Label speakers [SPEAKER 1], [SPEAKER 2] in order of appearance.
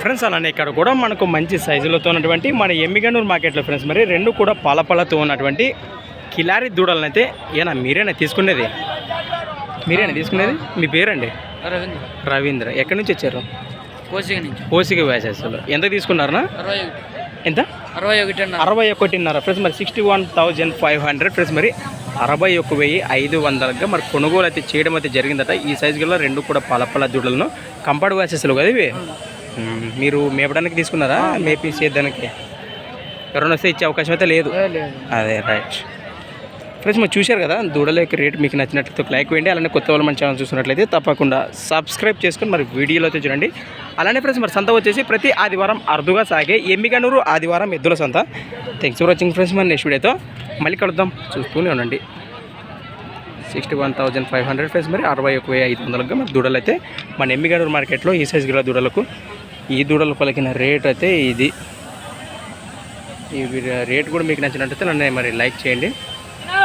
[SPEAKER 1] Friends అలానే ఇక్కడ కూడా మనకు మంచి సైజులతో ఉన్నటువంటి మన ఎమ్మిగనూరు మార్కెట్లో ఫ్రెండ్స్ మరి రెండు కూడా పలపలతో ఉన్నటువంటి కిలారి దూడలను అయితే ఏనా మీరేనా తీసుకునేది? మీరేనా తీసుకునేది? మీ పేరండి?
[SPEAKER 2] రవీంద్ర.
[SPEAKER 1] రవీంద్ర. ఎక్కడి నుంచి వచ్చారు?
[SPEAKER 2] కోసిక నుంచి.
[SPEAKER 1] ఓసిక వ్యాసెస్లో ఎంత తీసుకున్నారనా?
[SPEAKER 2] అరవై
[SPEAKER 1] ఎంత?
[SPEAKER 2] అరవై ఒకటి
[SPEAKER 1] అరవై ఒకటిన్నర. ఫ్రెండ్స్ మరి sixty one thousand five hundred friends మరి అరవై ఒక వెయ్యి ఐదు వందలుగా మరి కొనుగోలు అయితే చేయడం అయితే జరిగిందట. ఈ సైజు గల రెండు కూడా పలపల దూడలను కంపౌండ్ వ్యాసెస్లు కదా ఇవి. మీరు మేపడానికి తీసుకున్నారా? మేపి చేద్దానికి ఎవరైనా వస్తే ఇచ్చే అవకాశం అయితే లేదు. అదే రైట్ ఫ్రెండ్స్ మీరు చూశారు కదా దూడల యొక్క రేట్ మీకు నచ్చినట్లయితే లైక్ వేయండి. అలానే కొత్త వాళ్ళు మన ఛానల్ చూసినట్లయితే తప్పకుండా సబ్స్క్రైబ్ చేసుకొని మరి వీడియోలో అయితే చూడండి. అలానే ఫ్రెండ్స్ మరి సంత వచ్చేసి ప్రతి ఆదివారం అరుదుగా సాగే ఎమ్మిగనూరు ఆదివారం ఎద్దుల సంత. థ్యాంక్స్ ఫర్ వాచింగ్ ఫ్రెండ్స్ మరి నెక్స్ట్ వీడియోతో మళ్ళీ కలుద్దాం. చూస్తూనే ఉండండి. Sixty one thousand five hundred friends మరి అరవై ఒక వెయ్యి ఐదు వందలకు మరి దూడలు అయితే మన ఎమ్మిగనూరు మార్కెట్లో ఈ సైజ్ గల దూడలకు ఈ దూడలు పలికిన రేట్ అయితే ఇది. ఈ రేట్ కూడా మీకు నచ్చినట్టయితే నన్ను మరి లైక్ చేయండి.